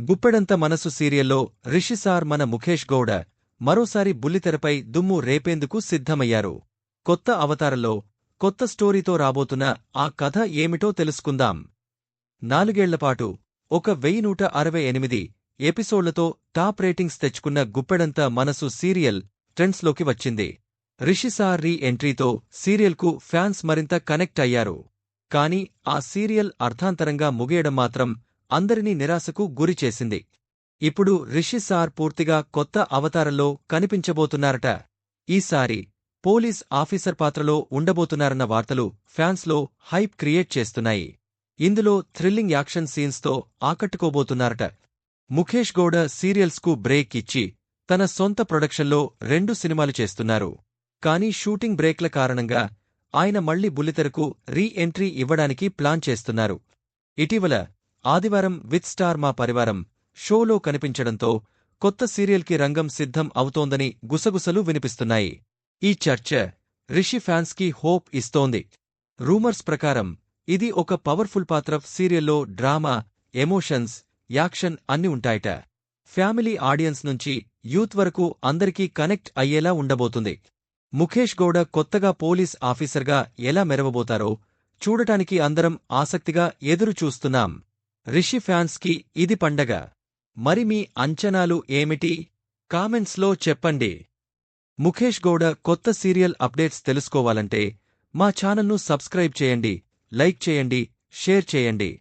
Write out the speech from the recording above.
గుప్పెడంత మనసు సీరియల్లో రిషిసార్ మన ముఖేష్ గౌడ మరోసారి బుల్లితెరపై దుమ్ము రేపేందుకు సిద్ధమయ్యారు. కొత్త అవతారంలో కొత్త స్టోరీతో రాబోతున్న ఆ కథ ఏమిటో తెలుసుకుందాం. నాలుగేళ్ళపాటు ఒక వెయ్యి నూట అరవై ఎనిమిది ఎపిసోడ్లతో టాప్ రేటింగ్స్ తెచ్చుకున్న గుప్పెడంత మనసు సీరియల్ ట్రెండ్స్లోకి వచ్చింది. రిషిసార్ రీ ఎంట్రీతో సీరియల్కు ఫ్యాన్స్ మరింత కనెక్ట్ అయ్యారు. కాని ఆ సీరియల్ అర్థాంతరంగా ముగియడం మాత్రం అందరినీ నిరాశకు గురిచేసింది ఇప్పుడు రిషి సార్ పూర్తిగా కొత్త అవతారంలో కనిపించబోతున్నారట. ఈసారి పోలీస్ ఆఫీసర్ పాత్రలో ఉండబోతున్నారన్న వార్తలు ఫ్యాన్స్లో హైప్ క్రియేట్ చేస్తున్నాయి. ఇందులో థ్రిల్లింగ్ యాక్షన్ సీన్స్తో ఆకట్టుకోబోతున్నారట. ముఖేష్ గౌడ సీరియల్స్కు బ్రేక్ ఇచ్చి తన సొంత ప్రొడక్షన్లో రెండు సినిమాలు చేస్తున్నారు. కానీ షూటింగ్ బ్రేక్ల కారణంగా ఆయన మళ్ళీ బుల్లితెరకు రీ ఎంట్రీ ఇవ్వడానికి ప్లాన్ చేస్తున్నారు. ఇటీవల ఆదివారం విత్ స్టార్ మా పరివారం షోలో కనిపించడంతో కొత్త సీరియల్కి రంగం సిద్ధం అవుతోందని గుసగుసలు వినిపిస్తున్నాయి. ఈ చర్చ రిషి ఫ్యాన్స్కి హోప్ ఇస్తోంది. రూమర్స్ ప్రకారం ఇది ఒక పవర్ఫుల్ పాత్ర సీరియల్లో డ్రామా ఎమోషన్స్ యాక్షన్ అన్ని ఉంటాయట. ఫ్యామిలీ ఆడియన్స్ నుంచి యూత్ వరకు అందరికీ కనెక్ట్ అయ్యేలా ఉండబోతుంది. ముఖేష్ గౌడ కొత్తగా పోలీస్ ఆఫీసర్గా ఎలా మెరవబోతారో చూడటానికి అందరం ఆసక్తిగా ఎదురు చూస్తున్నాం రిషి ఫ్యాన్స్కి ఇది పండగ. మరి మీ అంచనాలు ఏమిటి? కామెంట్స్లో చెప్పండి. ముఖేష్ గౌడ కొత్త సీరియల్ అప్డేట్స్ తెలుసుకోవాలంటే మా ఛానల్ను సబ్స్క్రైబ్ చేయండి లైక్ చేయండి షేర్ చేయండి.